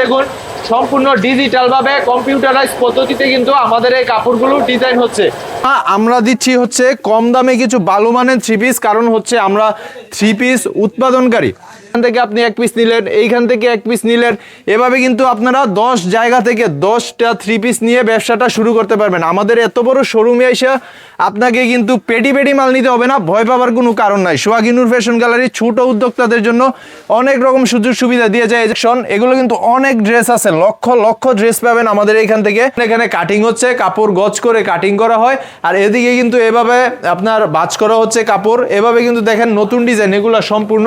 দেখুন সম্পূর্ণ ডিজিটাল ভাবে কম্পিউটারাইজ পদ্ধতিতে কিন্তু আমাদের এই কাপড়গুলো ডিজাইন হচ্ছে। হ্যাঁ, আমরা দিচ্ছি হচ্ছে কম দামে কিছু ভালো মানের থ্রি পিস কারণ হচ্ছে আমরা থ্রি পিস উৎপাদনকারী। এখান থেকে আপনি এক পিস নিলেন, এইখান থেকে এক পিস নিলেন। এভাবে কিন্তু আপনারা দশ জায়গা থেকে দশটা থ্রি পিস নিয়ে ব্যবসাটা শুরু করতে পারবেন। আমাদের এত বড় শোরুমে এসে আপনাকে কিন্তু পেটি পেটি মাল নিতে হবে না, ভয় পাওয়ার কোনো কারণ নাই। সোহাগিনুর ফ্যাশন গ্যালারি ছোট উদ্যোক্তাদের জন্য অনেক রকম সুযোগ সুবিধা দিয়ে যায়। এজেকশন এগুলো কিন্তু অনেক ড্রেস আছে, লক্ষ লক্ষ ড্রেস পাবেন আমাদের এইখান থেকে। এখানে কাটিং হচ্ছে, কাপড় গজ করে কাটিং করা হয়। আর এদিকে কিন্তু এভাবে আপনার বাজ করা হচ্ছে কাপড়। এভাবে কিন্তু দেখেন নতুন ডিজাইন এগুলো সম্পূর্ণ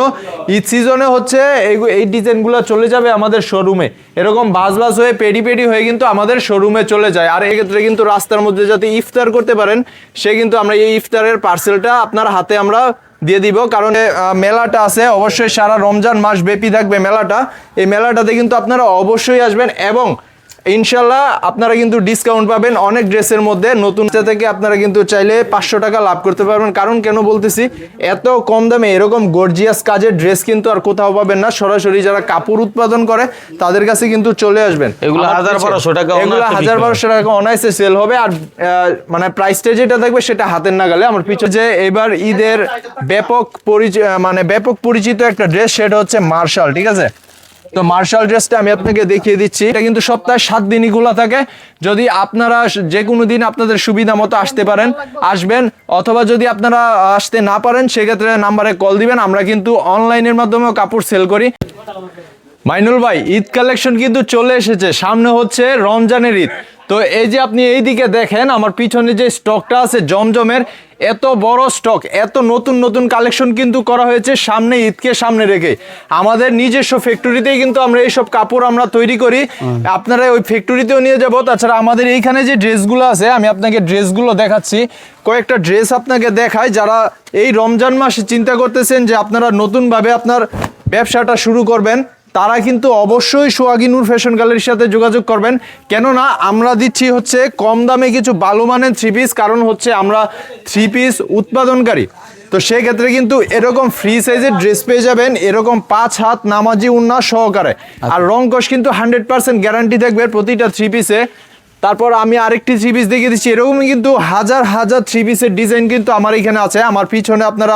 ঈদ সিজনে হচ্ছে এই- এই ডিজাইনগুলো চলে যাবে আমাদের শোরুমে এরকম বাজ বাজ হয়ে পেডি পেডি হয়ে কিন্তু আমাদের শোরুমে চলে যায়। আর এক্ষেত্রে কিন্তু রাস্তার মধ্যে যাতে ইফতার করতে পারেন, সে কিন্তু আমরা এই ইফতারের পার্সেলটা আপনার হাতে আমরা দিয়ে দিব। কারণ মেলাটা আছে, অবশ্যই সারা রমজান মাস ব্যাপী থাকবে মেলাটা। এই মেলাটাতে কিন্তু আপনারা অবশ্যই আসবেন এবং ইনশাল্লাহ আপনারা কিন্তু ডিসকাউন্ট পাবেন অনেক ড্রেসের মধ্যে। নতুন থেকে আপনারা কিন্তু চাইলে পাঁচশো টাকা লাভ করতে পারবেন। কারণ কেন বলতেছি এত কম দামে এরকম গর্জিয়াস কাজের ড্রেস কিন্তু আর কোথাও পাবেন না। সরাসরি যারা কাপড় উৎপাদন করে তাদের কাছে কিন্তু চলে আসবেন। এগুলো হাজার বারোশো টাকা এগুলো হাজার বারোশো টাকা অনায়াসে সেল হবে। আর মানে প্রাইসটা যেটা থাকবে সেটা হাতের নাগালে। আমার পিছনে যে এবার ঈদের ব্যাপক পরিচয় মানে ব্যাপক পরিচিত একটা ড্রেস সেটা হচ্ছে মার্শাল ঠিক আছে? তো মার্শাল ড্রেসটা আমি আপনাকে দেখিয়ে দিচ্ছি। এটা কিন্তু সপ্তাহে সাত দিনই খোলা থাকে। যদি আপনারা যে কোনো দিন আপনাদের সুবিধা মতো আসতে পারেন, আসবেন, অথবা যদি আপনারা আসতে না পারেন, সেক্ষেত্রে নাম্বারে কল দিবেন। আমরা কিন্তু অনলাইনের মাধ্যমেও কাপড় সেল করি। মাইনুল ভাই, ঈদ কালেকশন কিন্তু চলে এসেছে। সামনে হচ্ছে রমজানের ঈদ। তো এই যে আপনি এইদিকে দেখেন আমার পিছনে যে স্টকটা আছে জমজমের এত বড় স্টক এত নতুন নতুন কালেকশন কিন্তু করা হয়েছে সামনে ঈদকে সামনে রেখে। আমাদের নিজস্ব ফ্যাক্টরিতেই কিন্তু আমরা এইসব কাপড় আমরা তৈরি করি। আপনারা ওই ফ্যাক্টরিতেও নিয়ে যাব। তাছাড়া আমাদের এইখানে যে ড্রেসগুলো আছে আমি আপনাকে ড্রেসগুলো দেখাচ্ছি। কয়েকটা ড্রেস আপনাকে দেখায় যারা এই রমজান মাসে চিন্তা করতেছেন যে আপনারা নতুনভাবে আপনার ব্যবসাটা শুরু করবেন। তারা কিন্তু অবশ্যই সোহাগী নূর ফ্যাশন গ্যালারির সাথে যোগাযোগ করবেন। কেননা আমরা দিচ্ছি হচ্ছে কম দামে কিছু ভালো মানের থ্রি পিস কারণ হচ্ছে আমরা থ্রি পিস উৎপাদনকারী। তো সেক্ষেত্রে কিন্তু এরকম ফ্রি সাইজের ড্রেস পেয়ে যাবেন এরকম পাঁচ হাত নামাজি উন্না সহকারে। আর রং কষ কিন্তু হান্ড্রেড পার্সেন্ট গ্যারান্টি থাকবে প্রতিটা থ্রি পিসে তারপর আমি আরেকটি থ্রি পিস দেখিয়ে দিচ্ছি এরকমই কিন্তু হাজার হাজার থ্রি পিসের ডিজাইন কিন্তু আমার এখানে আছে। আমার পিছনে আপনারা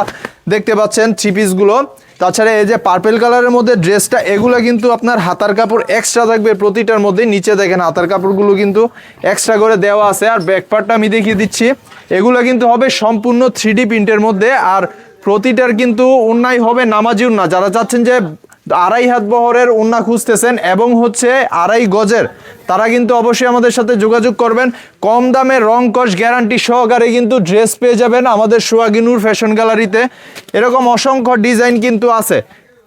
দেখতে পাচ্ছেন থ্রি পিসগুলো তাছাড়া এই যে পার্পেল কালারের মধ্যে ড্রেসটা এগুলো কিন্তু আপনার হাতার কাপড় এক্সট্রা থাকবে প্রতিটার মধ্যে। নিচে দেখেন হাতার কাপড়গুলো কিন্তু এক্সট্রা করে দেওয়া আছে। আর ব্যাকপার্টটা আমি দেখিয়ে দিচ্ছি। এগুলো কিন্তু হবে সম্পূর্ণ থ্রি প্রিন্টের মধ্যে। আর প্রতিটার কিন্তু অন্যায় হবে নামাজি না। যারা চাচ্ছেন যে আড়াই হাত বহরের উন্না খুঁজতেছেন এবং হচ্ছে আড়াই গজের। তারা কিন্তু অবশ্যই আমাদের সাথে যোগাযোগ করবেন। কম দামে রং কষ গ্যারান্টি সহকারে কিন্তু ড্রেস পেয়ে যাবেন আমাদের সোয়াগিনুর ফ্যাশন গ্যালারিতে। এরকম অসংখ্য ডিজাইন কিন্তু আছে।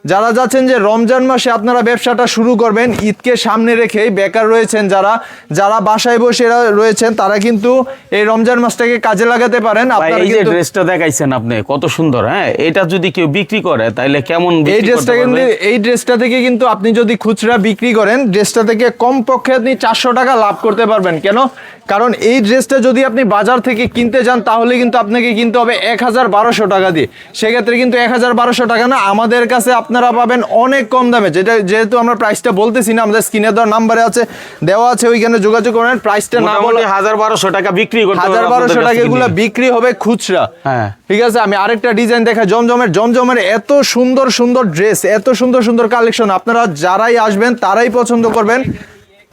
যারা যাচ্ছেন যে রমজান মাসে আপনারা ব্যবসাটা শুরু করবেন ঈদকে সামনে রেখেই বেকার রয়েছেন যারা যারা বাসায় বসে রয়েছেন তারা কিন্তু এই রমজান মাসটাকে কাজে লাগাতে পারেন। আপনারা এই যে ড্রেসটা দেখাইছেন আপনি কত সুন্দর হ্যাঁ? এটা যদি কেউ বিক্রি করে তাহলে কেমন এই ড্রেসটা কিন্তু এই ড্রেসটা থেকে কিন্তু আপনি যদি খুচরা বিক্রি করেন ড্রেসটা থেকে কম পক্ষে আপনি চারশো টাকা লাভ করতে পারবেন। কেন? কারণ এই ড্রেসটা যদি আপনি বাজার থেকে কিনতে যান তাহলে কিন্তু আপনাকে কিনতে হবে এক হাজার বারোশো টাকা দিয়ে। সেক্ষেত্রে কিন্তু এক হাজার বারোশো টাকা না আমাদের কাছে আপনারা পাবেন অনেক কম দামে। যেটা যেহেতু আমরা প্রাইসটা বলতেছি না আমাদের স্ক্রিনে দেওয়ার নাম্বারে আছে দেওয়া আছে ওইখানে যোগাযোগ করেন। প্রাইসটা না বলে হাজার বারোশো টাকা বিক্রি করতে হাজার বারোশো টাকা এগুলো বিক্রি হবে খুচরা। হ্যাঁ। ঠিক আছে? আমি আরেকটা ডিজাইন দেখা জমজমের জমজমের এত সুন্দর সুন্দর ড্রেস এত সুন্দর সুন্দর কালেকশন আপনারা যারাই আসবেন তারাই পছন্দ করবেন।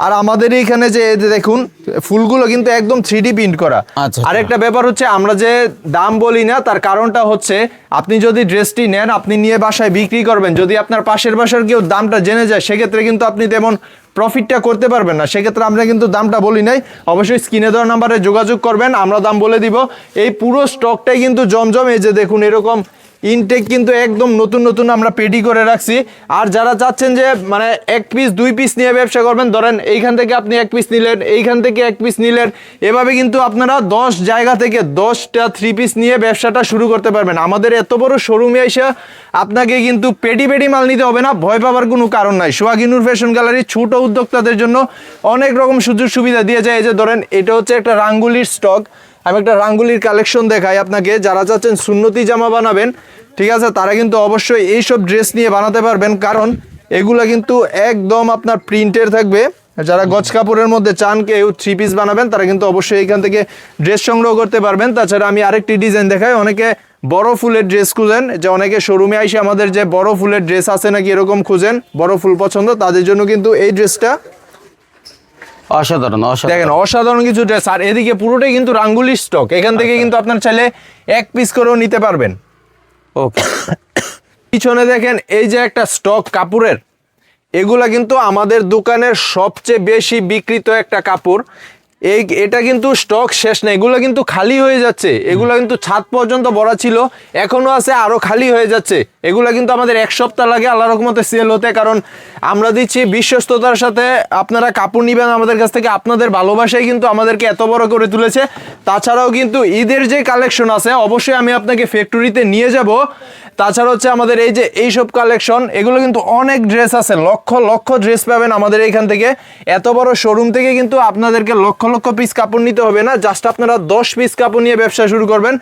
আর আমাদের এইখানে যে দেখুন ফুলগুলো কিন্তু একদম থ্রি ডি প্রিন্ট করা। আচ্ছা, আরেকটা ব্যাপার হচ্ছে আমরা যে দাম বলি না তার কারণটা হচ্ছে আপনি যদি ড্রেসটি নেন আপনি নিয়ে বাসায় বিক্রি করবেন যদি আপনার পাশের বাসার কেউ দামটা জেনে যায় সেক্ষেত্রে কিন্তু আপনি তেমন প্রফিটটা করতে পারবেন না। সেক্ষেত্রে আমরা কিন্তু দামটা বলি নাই। অবশ্যই স্ক্রিনে দেওয়া নাম্বারে যোগাযোগ করবেন আমরা দাম বলে দিব। এই পুরো স্টকটাই কিন্তু জমজম এই যে দেখুন এরকম ইনটেক কিন্তু একদম নতুন নতুন আমরা পেডি করে রাখছি। আর যারা চাচ্ছেন যে মানে এক পিস দুই পিস নিয়ে ব্যবসা করবেন, ধরেন এইখান থেকে আপনি এক পিস নিলেন, এইখান থেকে এক পিস নিলেন, এভাবে কিন্তু আপনারা দশ জায়গা থেকে দশটা থ্রি পিস নিয়ে ব্যবসাটা শুরু করতে পারবেন। আমাদের এত বড় শোরুমে এসে আপনাকে কিন্তু পেডি পেডি মাল নিতে হবে না, ভয় পাওয়ার কোনো কারণ নাই। সোহাগিনুর ফ্যাশন গ্যালারি ছোট উদ্যোক্তাদের জন্য অনেক রকম সুযোগ সুবিধা দিয়ে যায়। এই যে ধরেন, এটা হচ্ছে একটা রাঙ্গুলির স্টক আমি একটা রাঙ্গুলির কালেকশন দেখাই আপনাকে। যারা চাচ্ছেন সুন্নতি জামা বানাবেন, ঠিক আছে, তারা কিন্তু অবশ্যই এইসব ড্রেস নিয়ে বানাতে পারবেন। কারণ এগুলা কিন্তু একদম আপনার প্রিন্টের থাকবে। যারা গজ কাপড়ের মধ্যে চান কেউ থ্রি পিস বানাবেন, তারা কিন্তু অবশ্যই এখান থেকে ড্রেস সংগ্রহ করতে পারবেন। তাছাড়া আমি আরেকটি ডিজাইন দেখাই, অনেকে বড় ফুলের ড্রেস খুঁজেন। যে অনেকে শোরুমে আইসে আমাদের যে বড় ফুলের ড্রেস আছে নাকি এরকম খুঁজেন, বড় ফুল পছন্দ, তাদের জন্য কিন্তু এই ড্রেসটা অসাধারণ দেখেন অসাধারণ কিছু ড্রেস আর এদিকে পুরোটাই কিন্তু রাঙ্গুলি স্টক এখান থেকে কিন্তু আপনার চাইলে এক পিস করেও নিতে পারবেন। ওকে। পিছনে দেখেন এই যে একটা স্টক কাপড়ের এগুলা কিন্তু আমাদের দোকানের সবচেয়ে বেশি বিক্রিত একটা কাপড়। এই এটা কিন্তু স্টক শেষ না এগুলো কিন্তু খালি হয়ে যাচ্ছে। এগুলো কিন্তু ছাদ পর্যন্ত ভরা ছিল। এখনও আছে, আরও খালি হয়ে যাচ্ছে। এগুলো কিন্তু আমাদের এক সপ্তাহ লাগে আল্লাহ রকমতে সেল হতে। কারণ আমরা দিচ্ছি বিশ্বস্ততার সাথে। আপনারা কাপড় নিবেন আমাদের কাছ থেকে। আপনাদের ভালোবাসাই কিন্তু আমাদেরকে এত বড় করে তুলেছে। তাছাড়াও কিন্তু ঈদের যে কালেকশন আছে, অবশ্যই আমি আপনাকে ফ্যাক্টরিতে নিয়ে যাব। তাছাড়া হচ্ছে আমাদের এই যে এইসব কালেকশন এগুলো কিন্তু অনেক ড্রেস আছে। লক্ষ লক্ষ ড্রেস পাবেন আমাদের এইখান থেকে। এত বড় শোরুম থেকে কিন্তু আপনাদেরকে লক্ষ লক্ষ পিস কাপড় নিতে হবে না জাস্ট আপনারা দশ পিস কাপড় নিয়ে ব্যবসা শুরু করবেন।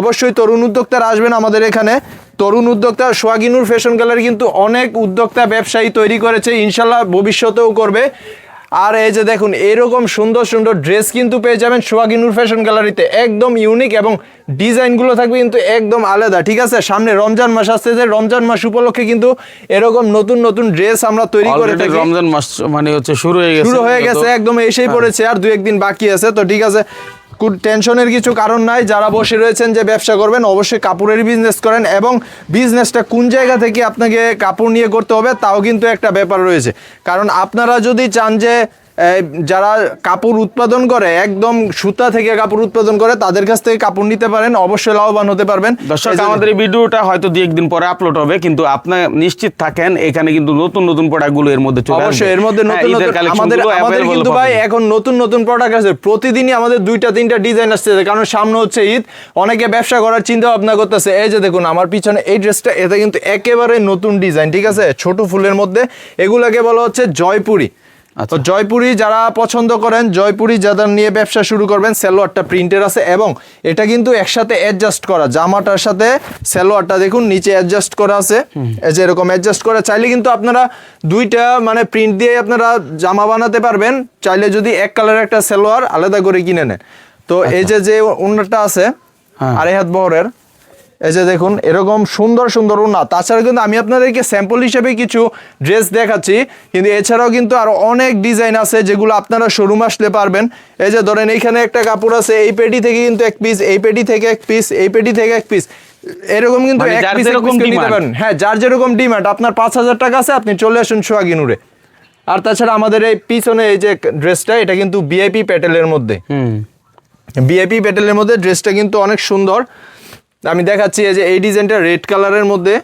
অবশ্যই তরুণ উদ্যোক্তারা আসবেন আমাদের এখানে। তরুণ উদ্যোক্তা সোয়াগিনুর ফ্যাশন গ্যালারি কিন্তু অনেক উদ্যোক্তা ব্যবসায়ী তৈরি করেছে, ইনশাল্লাহ ভবিষ্যতেও করবে। আর এই যে দেখুন এরকম সুন্দর সুন্দর ড্রেস কিন্তু পেয়ে যাবেন সোয়াগিনুর ফ্যাশন গ্যালারিতে একদম ইউনিক এবং ডিজাইনগুলো থাকবে কিন্তু একদম আলাদা ঠিক আছে? সামনে রমজান মাস আসতে যে রমজান মাস উপলক্ষে কিন্তু এরকম নতুন নতুন ড্রেস আমরা তৈরি করে থাকি। রমজান মাস মানে হচ্ছে শুরু হয়ে গেছে শুরু হয়ে গেছে একদম এসেই পড়েছে আর দু একদিন বাকি আছে। তো ঠিক আছে টেনশনের কিছু কারণ নাই। যারা বসে রয়েছেন যে ব্যবসা করবেন, অবশ্যই কাপড়ের বিজনেস করেন এবং বিজনেসটা কোন জায়গা থেকে আপনাকে কাপড় নিয়ে করতে হবে, তাও কিন্তু একটা ব্যাপার রয়েছে। কারণ আপনারা যদি চান যে যারা কাপড় উৎপাদন করে একদম সুতা থেকে কাপড় উৎপাদন করে তাদের কাছ থেকে কাপড় নিতে পারেন অবশ্যই লাভবান হতে পারবেন। দর্শক আমাদের ভিডিওটা হয়তো দুই একদিন পরে আপলোড হবে কিন্তু আপনার নিশ্চিত থাকেন এখানে কিন্তু নতুন নতুন প্রোডাক্টগুলো এর মধ্যে চলে আসবে। অবশ্যই এর মধ্যে হ্যাঁ, নতুন নতুন আমাদের আমাদের কিন্তু ভাই এখন নতুন নতুন প্রোডাক্ট আছে প্রতিদিনই আমাদের দুইটা তিনটা ডিজাইন আসছে কারণ সামনে হচ্ছে ঈদ। অনেকে ব্যবসা করার চিন্তা ভাবনা করতেছে এই যে দেখুন আমার পিছনে এই ড্রেসটা এটা কিন্তু একেবারে নতুন ডিজাইন ঠিক আছে? ছোট ফুলের মধ্যে এগুলাকে বলা হচ্ছে জয়পুরি। তো জয়পুরি যারা পছন্দ করেন জয়পুরি যাদের নিয়ে ব্যবসা শুরু করবেন সালোয়ারটা প্রিন্টের আছে এবং এটা কিন্তু একসাথে অ্যাডজাস্ট করা জামাটার সাথে সালোয়ারটা দেখুন নিচে অ্যাডজাস্ট করা আছে। এই যে এরকম অ্যাডজাস্ট করা চাইলে কিন্তু আপনারা দুইটা মানে প্রিন্ট দিয়ে আপনারা জামা বানাতে পারবেন। চাইলে যদি এক কালারের একটা সালোয়ার আলাদা করে কিনে নেন। তো এই যে যে উন্নতটা আছে হ্যাঁ। আড়াই হাত বহরের এই যে দেখুন এরকম সুন্দর সুন্দর উন্না তাছাড়া কিন্তু আমি আপনাদেরকে স্যাম্পল হিসেবে কিছু ড্রেস দেখাচ্ছি কিন্তু এছাড়াও কিন্তু আরও অনেক ডিজাইন আছে যেগুলো আপনারা শোরুম আসলে পারবেন। এই যে ধরেন এইখানে একটা কাপড় আছে এই পেটি থেকে কিন্তু এক পিস এই পেটি থেকে এক পিস এই পেটি থেকে এক পিস এরকম কিন্তু মানে এক পিস যেরকম নিতে। পারেন হ্যাঁ যার যেরকম ডিমান্ড আপনার পাঁচ হাজার টাকা আছে আপনি চলে আসুন সোয়াগিনুরে আর তাছাড়া আমাদের এই পিছনে এই যে ড্রেসটা এটা কিন্তু বিআইপি প্যাটেলের মধ্যে। হুম। বিআইপি প্যাটেলের মধ্যে ড্রেসটা কিন্তু অনেক সুন্দর। আমি দেখাচ্ছি এই যে এই ডিজাইনটা রেড কালারের মধ্যে।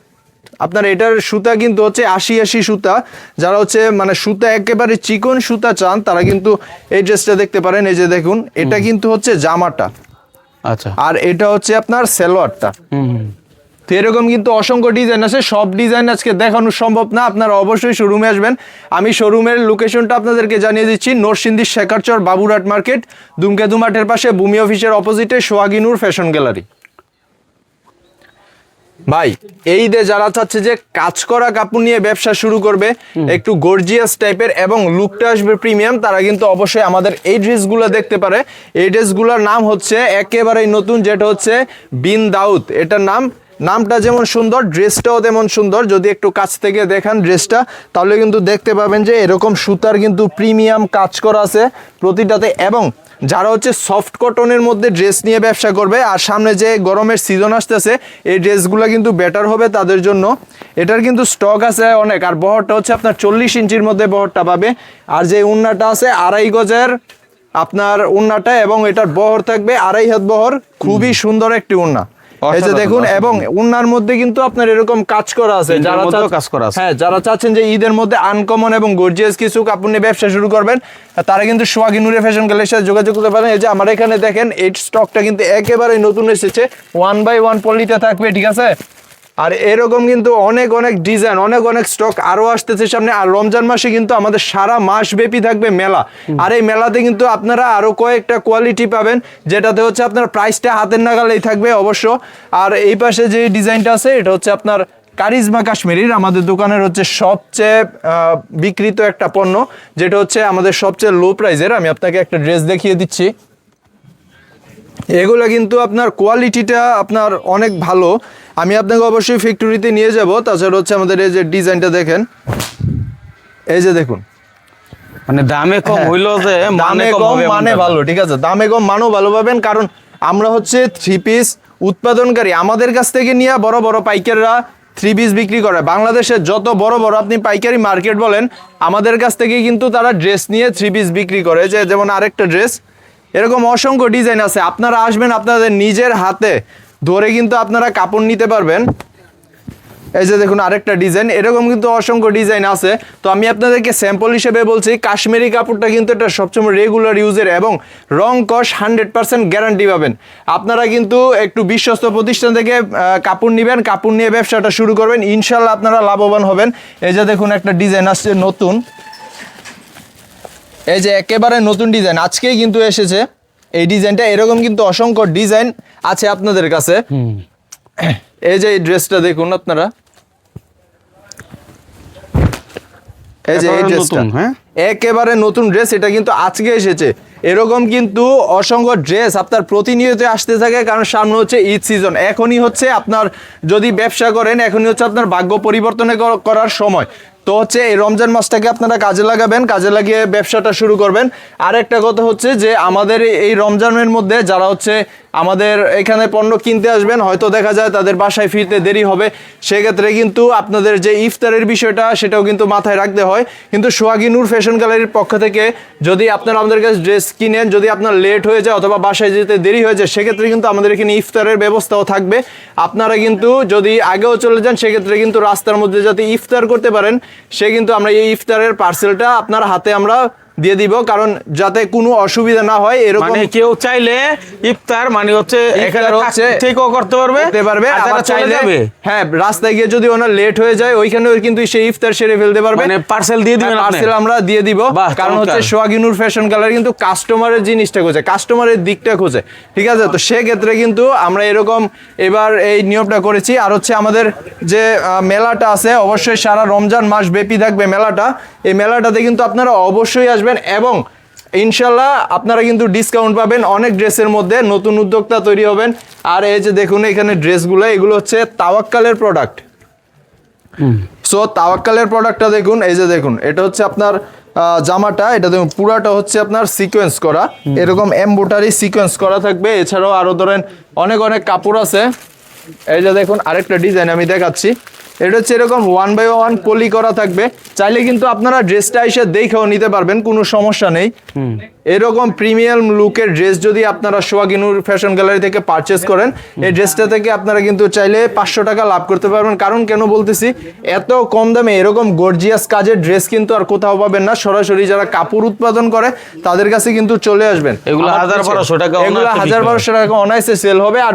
আপনার এটার সুতা কিন্তু হচ্ছে আশি আশি সুতা। যারা হচ্ছে মানে সুতা একেবারে চিকন সুতা চান তারা কিন্তু এই ড্রেসটা দেখতে পারেন। এই যে দেখুন এটা কিন্তু হচ্ছে জামাটা। আচ্ছা। আর এটা হচ্ছে আপনার সেলোয়ারটা। হুম হুম। তো এরকম কিন্তু অসংখ্য ডিজাইন আছে। সব ডিজাইন আজকে দেখানো সম্ভব না। আপনারা অবশ্যই শোরুমে আসবেন। আমি শোরুমের লোকেশনটা আপনাদেরকে জানিয়ে দিচ্ছি। নরসিংদী শেখারচর বাবুরহাট মার্কেট দুমকেতু মাঠের পাশে ভূমি অফিসের অপোজিটে সোয়াগিনুর ফ্যাশন গ্যালারি ভাই এই ঈদে যারা চাচ্ছে যে কাজ করা কাপড় নিয়ে ব্যবসা শুরু করবে একটু গর্জিয়াস টাইপের এবং লুকটা আসবে প্রিমিয়াম তারা কিন্তু অবশ্যই আমাদের এই ড্রেসগুলো দেখতে পারে। এই ড্রেসগুলোর নাম হচ্ছে একেবারেই নতুন যেটা হচ্ছে বিন দাউদ। এটার নাম নামটা যেমন সুন্দর ড্রেসটাও তেমন সুন্দর। যদি একটু কাছ থেকে দেখান ড্রেসটা তাহলে কিন্তু দেখতে পাবেন যে এরকম সুতার কিন্তু প্রিমিয়াম কাজ করা আছে প্রতিটাতে এবং যারা হচ্ছে সফট কটনের মধ্যে ড্রেস নিয়ে ব্যবসা করবে, আর সামনে যে গরমের সিজন আসতেছে, এই ড্রেসগুলো কিন্তু বেটার হবে তাদের জন্য। এটার কিন্তু স্টক আছে অনেক, আর বহরটা হচ্ছে আপনার চল্লিশ ইঞ্চির মধ্যে বহরটা পাবে। আর যে উন্নাটা আছে আড়াই গজের আপনার উন্নাটা, এবং এটার বহর থাকবে আড়াই হাত বহর। খুবই সুন্দর একটি উন্না। এই যে দেখুন এবং উন্নার মধ্যে কিন্তু আপনার এরকম কাজ করা আছে যারা কাজ করা আছে। হ্যাঁ যারা চাচ্ছেন যে ঈদের মধ্যে আনকমন এবং গর্জিয়াস কিছু কাপড় নিয়ে ব্যবসা শুরু করবেন তারা কিন্তু সোয়াগিনুরে ফ্যাশন গ্যালারির সাথে যোগাযোগ করতে পারেন। এই যে আমার এখানে দেখেন এই স্টকটা কিন্তু একেবারে নতুন এসেছে। ওয়ান বাই ওয়ান পলিটা থাকবে ঠিক আছে? আর এরকম কিন্তু অনেক অনেক ডিজাইন অনেক অনেক স্টক আরও আসতেছে সামনে। আর রমজান মাসে কিন্তু আমাদের সারা মাস ব্যাপী থাকবে মেলা। আর এই মেলাতে কিন্তু আপনারা আরও কয়েকটা কোয়ালিটি পাবেন যেটাতে হচ্ছে আপনার প্রাইসটা হাতের নাগালেই থাকবে অবশ্য। আর এই পাশে যে ডিজাইনটা আছে এটা হচ্ছে আপনার কারিজমা কাশ্মীরির আমাদের দোকানের হচ্ছে সবচেয়ে বিক্রিত একটা পণ্য যেটা হচ্ছে আমাদের সবচেয়ে লো প্রাইজের আমি আপনাকে একটা ড্রেস দেখিয়ে দিচ্ছি। এগুলো কিন্তু আপনার কোয়ালিটিটা আপনার অনেক ভালো। আমি আপনাকে অবশ্যই ফ্যাক্টরিতে নিয়ে যাব। তাছাড়া হচ্ছে আমাদের এই যে ডিজাইনটা দেখেন। এই যে দেখুন। মানে দামে কম হ্যাঁ। হইল যে দামে কম কম মানে ভালো ঠিক আছে? দামে কম মানও ভালো পাবেন কারণ আমরা হচ্ছে থ্রি পিস উৎপাদনকারী। আমাদের কাছ থেকে নিয়ে বড় বড় পাইকাররা থ্রি পিস বিক্রি করে। বাংলাদেশের যত বড় বড় আপনি পাইকারি মার্কেট বলেন আমাদের কাছ থেকে কিন্তু তারা ড্রেস নিয়ে থ্রি পিস বিক্রি করে। যে যেমন আরেকটা ড্রেস এরকম অসংখ্য ডিজাইন আছে। আপনারা আসবেন আপনাদের নিজের হাতে। ধরে কিন্তু আপনারা কাপড় নিতে পারবেন। এই যে দেখুন আরেকটা ডিজাইন, এরকম কিন্তু অসংখ্য ডিজাইন আছে। তো আমি আপনাদেরকে স্যাম্পল হিসেবে বলছি, কাশ্মীরি কাপড়টা কিন্তু এটা সবসময় রেগুলার ইউজের এবং রং কস হান্ড্রেড পার্সেন্ট গ্যারান্টি পাবেন। আপনারা কিন্তু একটু বিশ্বস্ত প্রতিষ্ঠান থেকে কাপড় নেবেন, কাপড় নিয়ে ব্যবসাটা শুরু করবেন ইনশাল্লাহ আপনারা লাভবান হবেন। এই যে দেখুন একটা ডিজাইন আসছে নতুন। এই যে একেবারে নতুন ডিজাইন, আজকেই কিন্তু এসেছে। এই ডিজাইনটা এরকম কিন্তু অসংখ্য ডিজাইন আছে আপনাদের কাছে। এই যে এই ড্রেসটা দেখুন আপনারা। এই যে এই ড্রেসটা। হ্যাঁ? একেবারে নতুন ড্রেস এটা কিন্তু আজকে এসেছে। এরকম কিন্তু অসংখ্য ড্রেস আপনার প্রতিনিয়ত আসতে থাকে কারণ সামনে হচ্ছে ঈদ সিজন। এখনই হচ্ছে আপনার যদি ব্যবসা করেন এখনই হচ্ছে আপনার ভাগ্য পরিবর্তনে করার সময়। তো হচ্ছে এই রমজান মাসটাকে আপনারা কাজে লাগাবেন, কাজে লাগিয়ে ব্যবসাটা শুরু করবেন। আর একটা কথা হচ্ছে যে আমাদের এই- রমজানের মধ্যে যারা হচ্ছে আমাদের এখানে পণ্য কিনতে আসবেন, হয়তো দেখা যায় তাদের বাসায় ফিরতে দেরি হবে। সেক্ষেত্রে কিন্তু আপনাদের যে ইফতারের বিষয়টা, সেটাও কিন্তু মাথায় রাখতে হয়। কিন্তু সোহাগী নূর ফ্যাশন গ্যালারির পক্ষ থেকে যদি আপনারা আমাদের কাছে ড্রেস কিনেন, যদি আপনার লেট হয়ে যায় অথবা বাসায় যেতে দেরি হয়ে যায়, সেক্ষেত্রে কিন্তু আমাদের এখানে ইফতারের ব্যবস্থাও থাকবে। আপনারা কিন্তু যদি আগেও চলে যান, সেক্ষেত্রে কিন্তু রাস্তার মধ্যে যাতে ইফতার করতে পারেন সে কিন্তু আমরা এই ইফতারের পার্সেলটা আপনার হাতে আমরা দিয়ে দিব কারণ যাতে কোনো অসুবিধা না হয় এরকম মানে কেউ চাইলে ইফতার মানে হচ্ছে এখানে হচ্ছে থেকেও করতে পারবে করতে পারবে আর আবার চাইলে যাবে। হ্যাঁ রাস্তায় গিয়ে যদি ওনার লেট হয়ে যায় ওইখানেও কিন্তু সেই ইফতার সেরে ফেলতে পারবে। মানে পার্সেল দিয়ে দিবেন আপনি? পার্সেল আমরা দিয়ে দিব। কারণ হচ্ছে। সোহাগিনুর ফ্যাশন কালার কিন্তু কাস্টমারের জিনিসটা খোঁজে কাস্টমারের দিকটা খোঁজে। ঠিক আছে? তো সেক্ষেত্রে কিন্তু আমরা এরকম এবার এই নিয়মটা করেছি। আর হচ্ছে আমাদের যে মেলাটা আছে অবশ্যই সারা রমজান মাস ব্যাপী থাকবে মেলাটা। এই মেলাটাতে কিন্তু আপনারা অবশ্যই আসবেন। এবং ইনশাল্লাহ আপনারা কিন্তু ডিসকাউন্ট পাবেন। অনেক ড্রেসের মধ্যে নতুন উদ্যোক্তা তৈরি হবেন। আর এই যে দেখুন এখানে ড্রেসগুলো এগুলো হচ্ছে তাওয়াক্কালের প্রোডাক্ট সো তাওয়াক্কালের প্রোডাক্টটা দেখুন এই যে দেখুন এটা হচ্ছে আপনার জামাটা এটা দেখুন পুরাটা হচ্ছে আপনার সিকোয়েন্স করা। এরকম এমবোটারি সিকোয়েন্স করা থাকবে। এছাড়াও আরও ধরেন অনেক অনেক কাপড় আছে। এই যে দেখুন আরেকটা ডিজাইন আমি দেখাচ্ছি। এটা হচ্ছে এরকম ওয়ান বাই ওয়ান কলি করা থাকবে। চাইলে কিন্তু আপনারা ড্রেসটা এসে দেখেও নিতে পারবেন কোনো সমস্যা নেই। এরকম প্রিমিয়াম লুকের ড্রেস যদি আপনারা সোয়াগিনুর ফ্যাশন গ্যালারি থেকে পারচেস করেন এই ড্রেসটা থেকে আপনারা কিন্তু চাইলে পাঁচশো টাকা লাভ করতে পারবেন। কারণ কেন বলতেছি এত কম দামে এরকম গর্জিয়াস কাজের ড্রেস কিন্তু আর কোথাও পাবেন না। সরাসরি যারা কাপড় উৎপাদন করে তাদের কাছে কিন্তু চলে আসবেন। এগুলো হাজার বারোশো টাকা এগুলো হাজার বারোশো টাকা অনায়াসে সেল হবে। আর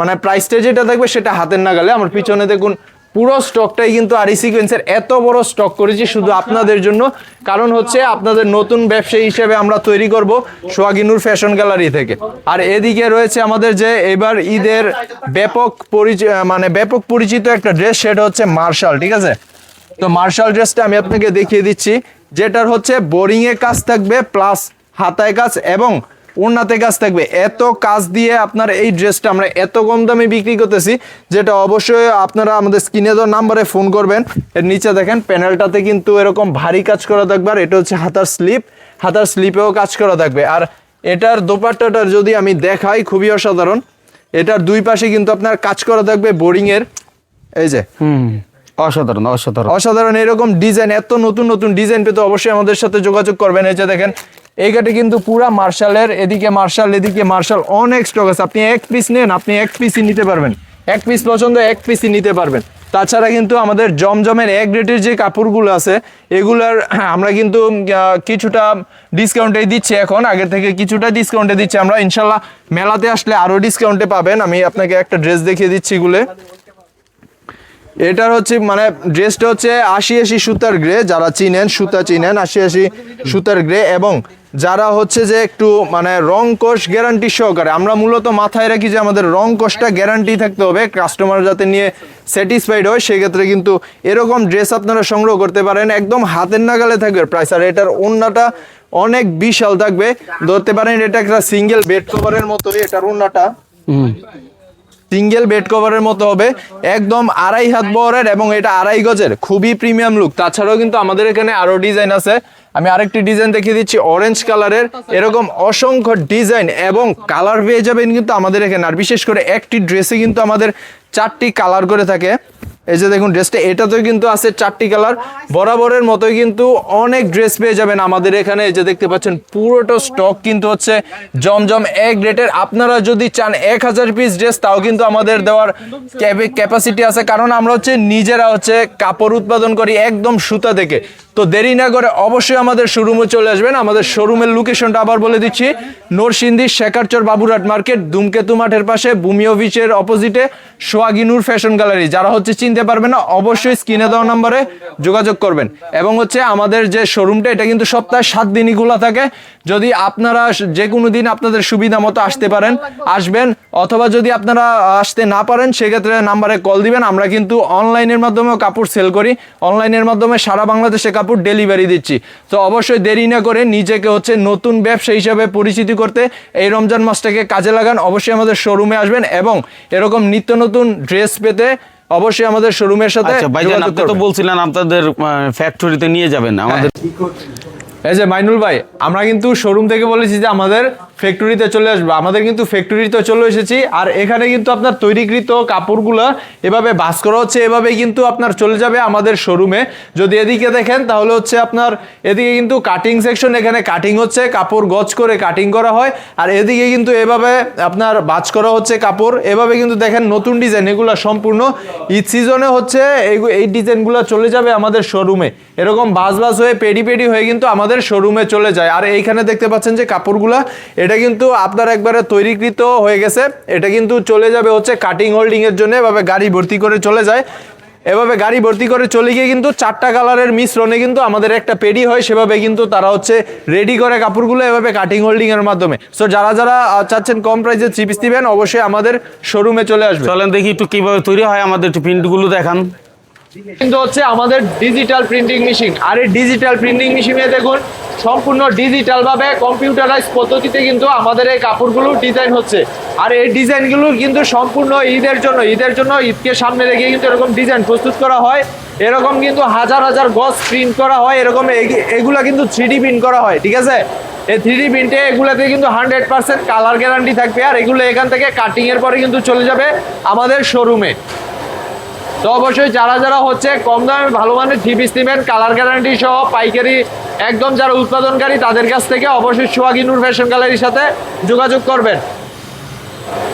মানে প্রাইসটা যেটা থাকবে সেটা হাতের নাগালে। আমার পিছনে দেখুন পুরো স্টকটাই কিন্তু আর সিকোয়েন্সের এত বড় স্টক করেছি শুধু আপনাদের জন্য। কারণ হচ্ছে আপনাদের নতুন ব্যবসায়ী হিসেবে আমরা তৈরি করব সোয়াগিনুর ফ্যাশন গ্যালারি থেকে। আর এদিকে রয়েছে আমাদের যে এবার ঈদের ব্যাপক পরিচয় মানে ব্যাপক পরিচিত একটা ড্রেস সেটা হচ্ছে মার্শাল, ঠিক আছে? তো মার্শাল ড্রেসটা আমি আপনাকে দেখিয়ে দিচ্ছি, যেটার হচ্ছে বোরিং এ কাজ থাকবে প্লাস হাতায় কাজ এবং ওড়নাতে কাজ থাকবে। এত কাজ দিয়ে আপনার এই ড্রেসটা আমরা এত কম দামে বিক্রি করতেছি যেটা অবশ্যই আপনারা আমাদের স্ক্রিনে দেওয়া নাম্বারে ফোন করবেন। এর নিচে দেখেন প্যানেলটাতে কিন্তু এরকম ভারী কাজ করা থাকবে আর এটা হচ্ছে হাতার স্লিপ। হাতার স্লিপেও কাজ করা থাকবে। আর এটার দোপাট্টাটার যদি আমি দেখাই খুবই অসাধারণ। এটার দুই পাশে কিন্তু আপনার কাজ করা থাকবে বোরিং এর এই যে। অসাধারণ অসাধারণ। অসাধারণ এরকম ডিজাইন এত নতুন নতুন ডিজাইন পেতে অবশ্যই আমাদের সাথে যোগাযোগ করবেন। এই যে দেখেন এই গাটি কিন্তু পুরা মার্শালের, এদিকে মার্শাল এদিকে মার্শাল, অনেক স্টক আছে। আপনি এক পিস নেন, আপনি এক পিসই নিতে পারবেন। এক পিস পছন্দ, এক পিসই নিতে পারবেন। তাছাড়া কিন্তু আমাদের জমজমের এক রেটের যে কাপড়গুলো আছে, এগুলার আমরা কিন্তু কিছুটা ডিসকাউন্টে দিচ্ছি এখন। আগে থেকে কিছুটা ডিসকাউন্টে দিচ্ছি আমরা। ইনশাল্লাহ মেলাতে আসলে আরও ডিসকাউন্টে পাবেন। আমি আপনাকে একটা ড্রেস দেখিয়ে দিচ্ছি এগুলো। এটার হচ্ছে মানে ড্রেসটা হচ্ছে আশি আশি সুতার গ্রে যারা চিনেন, সুতা চিনেন, আশি আশি সুতার গ্রে এবং যারা হচ্ছে যে একটু মানে রং কোষ গ্যারান্টি সহকারে আমরা মূলত মাথায় রাখি যে আমাদের রং কোষটা গ্যারান্টি থাকতে হবে কাস্টমার যাতে নিয়ে স্যাটিসফাইড হয় সেক্ষেত্রে কিন্তু এরকম ড্রেস আপনারা সংগ্রহ করতে পারেন একদম হাতের নাগালে থাকবে প্রাইস আর এটার ওন্নাটা অনেক বিশাল থাকবে। ধরতে পারেন এটা একটা সিঙ্গেল বেড কভারের মতো এটার ওন্নাটা সিঙ্গেল বেড কভারের মতো হবে একদম আড়াই হাত বহরের এবং এটা আড়াই গজের খুবই প্রিমিয়াম লুক তাছাড়াও কিন্তু আমাদের এখানে আরও ডিজাইন আছে আমি আরেকটি ডিজাইন দেখিয়ে দিচ্ছি অরেঞ্জ কালারের এরকম অসংখ্য ডিজাইন এবং কালার পেয়ে যাবেন কিন্তু আমাদের এখানে। আর বিশেষ করে একটি ড্রেসে কিন্তু আমাদের চারটি কালার করে থাকে। এই যে দেখুন ড্রেসটা এটাতেও কিন্তু আছে চারটি কালার বরাবরের মতোই কিন্তু অনেক ড্রেস পেয়ে যাবেন আমাদের এখানে। এই যে দেখতে পাচ্ছেন, পুরোটা স্টক কিন্তু হচ্ছে জমজম এক রেটের আপনারা যদি চান এক হাজার পিস ড্রেস তাও কিন্তু আমাদের দেওয়ার ক্যাপাসিটি আছে। কারণ আমরা হচ্ছে নিজেরা হচ্ছে কাপড় উৎপাদন করি একদম সুতা থেকে। তো দেরি না করে অবশ্যই আমাদের শোরুমে চলে আসবেন। আমাদের শোরুমের লোকেশনটা আবার বলে দিচ্ছি। নরসিংদী শেখারচর বাবুরাট মার্কেট ধূমকেতু মাঠের পাশে, ভূমি অফিসের অপোজিটে সোয়াগিনুর ফ্যাশন গ্যালারি যারা হচ্ছে চিনতে পারবে না, অবশ্যই স্ক্রিনে দেওয়া নম্বরে যোগাযোগ করবেন। এবং হচ্ছে আমাদের যে শোরুমটা এটা কিন্তু সপ্তাহে সাত দিনই খোলা থাকে। যদি আপনারা যে কোনো দিন আপনাদের সুবিধা মতো আসতে পারেন, আসবেন, অথবা যদি আপনারা আসতে না পারেন, সেক্ষেত্রে নাম্বারে কল দিবেন। আমরা কিন্তু অনলাইনের মাধ্যমেও কাপড় সেল করি। অনলাইনের মাধ্যমে সারা বাংলাদেশে কাপড় ডেলিভারি দিচ্ছি। তো অবশ্যই দেরি না করে নিজেকে হচ্ছে নতুন ব্যবসা হিসাবে পরিচিতি করতে এই রমজান মাসটাকে কাজে লাগান। অবশ্যই আমাদের শোরুমে আসবেন এবং এরকম নিত্য নতুন ড্রেস পেতে অবশ্যই আমাদের শোরুমের সাথে আচ্ছা তো বলছিলেন আপনাদের ফ্যাক্টরিতে নিয়ে যাবেন। আমাদের এই যে মাইনুল ভাই, আমরা কিন্তু শোরুম থেকে বলেছি যে আমাদের ফ্যাক্টরিতে চলে আসব। আমাদের কিন্তু ফ্যাক্টরিতে চলে এসেছি আর এখানে কিন্তু আপনার তৈরিকৃত কাপড়গুলো এভাবে ভাস করা হচ্ছে এভাবে কিন্তু আপনার চলে যাবে আমাদের শোরুমে যদি এদিকে দেখেন, তাহলে হচ্ছে আপনার এদিকে কিন্তু কাটিং সেকশন এখানে কাটিং হচ্ছে, কাপড় গজ করে কাটিং করা হয়। আর এদিকে কিন্তু এভাবে আপনার বাজ করা হচ্ছে কাপড়। এভাবে কিন্তু দেখেন নতুন ডিজাইন এগুলো সম্পূর্ণ ঈদ সিজনে হচ্ছে, এই ডিজাইনগুলো চলে যাবে আমাদের শোরুমে এরকম বাস বাস হয়ে পেডি পেডি হয়ে কিন্তু আমাদের শোরুমে চলে যায়। আর এইখানে দেখতে পাচ্ছেন যে কাপড়গুলা, এটা কিন্তু আপনার একবারে তৈরিকৃত হয়ে গেছে। এটা কিন্তু চলে যাবে হচ্ছে কাটিং হোল্ডিং এর জন্য, এভাবে গাড়ি ভর্তি করে চলে যায়। এভাবে গাড়ি ভর্তি করে চলে গিয়ে কিন্তু চারটা কালারের মিশ্রণে কিন্তু আমাদের একটা পেডি হয়, সেভাবে কিন্তু তারা হচ্ছে রেডি করে কাপড়গুলো এভাবে কাটিং হোল্ডিং এর মাধ্যমে। সো যারা যারা চাচ্ছেন কম প্রাইসে থ্রি পিস দিবেন অবশ্যই আমাদের শোরুমে চলে আসবে। চলেন দেখি একটু কীভাবে তৈরি হয়। আমাদের একটু প্রিন্টগুলো দেখান। কিন্তু হচ্ছে আমাদের ডিজিটাল প্রিন্টিং মেশিন আর এই ডিজিটাল প্রিন্টিং মেশিনে দেখুন, সম্পূর্ণ ডিজিটাল ভাবে কম্পিউটারাইজ পদ্ধতিতে কিন্তু আমাদের এই কাপড়গুলো ডিজাইন হচ্ছে। আর এই ডিজাইনগুলো কিন্তু সম্পূর্ণ ঈদের জন্য ঈদের জন্য ঈদকে সামনে রেখে কিন্তু এরকম ডিজাইন প্রস্তুত করা হয়। এরকম কিন্তু হাজার হাজার গজ প্রিন্ট করা হয়, এরকম এগ- এগুলা কিন্তু থ্রি প্রিন্ট করা হয়, ঠিক আছে? এই থ্রি প্রিন্টে এগুলোতে কিন্তু হান্ড্রেড পার্সেন্ট কালার গ্যারান্টি থাকবে, আর এগুলো এখান থেকে কাটিংয়ের পরে কিন্তু চলে যাবে আমাদের শোরুমে তো অবশ্যই যারা যারা হচ্ছে কম দামে ভালো মানের থ্রি পিস নেবেন কালার গ্যারান্টি সহ পাইকারি, একদম যারা উৎপাদনকারী, তাদের কাছ থেকে অবশ্যই সোয়াগিনুর ফ্যাশন গ্যালারির সাথে যোগাযোগ করবেন।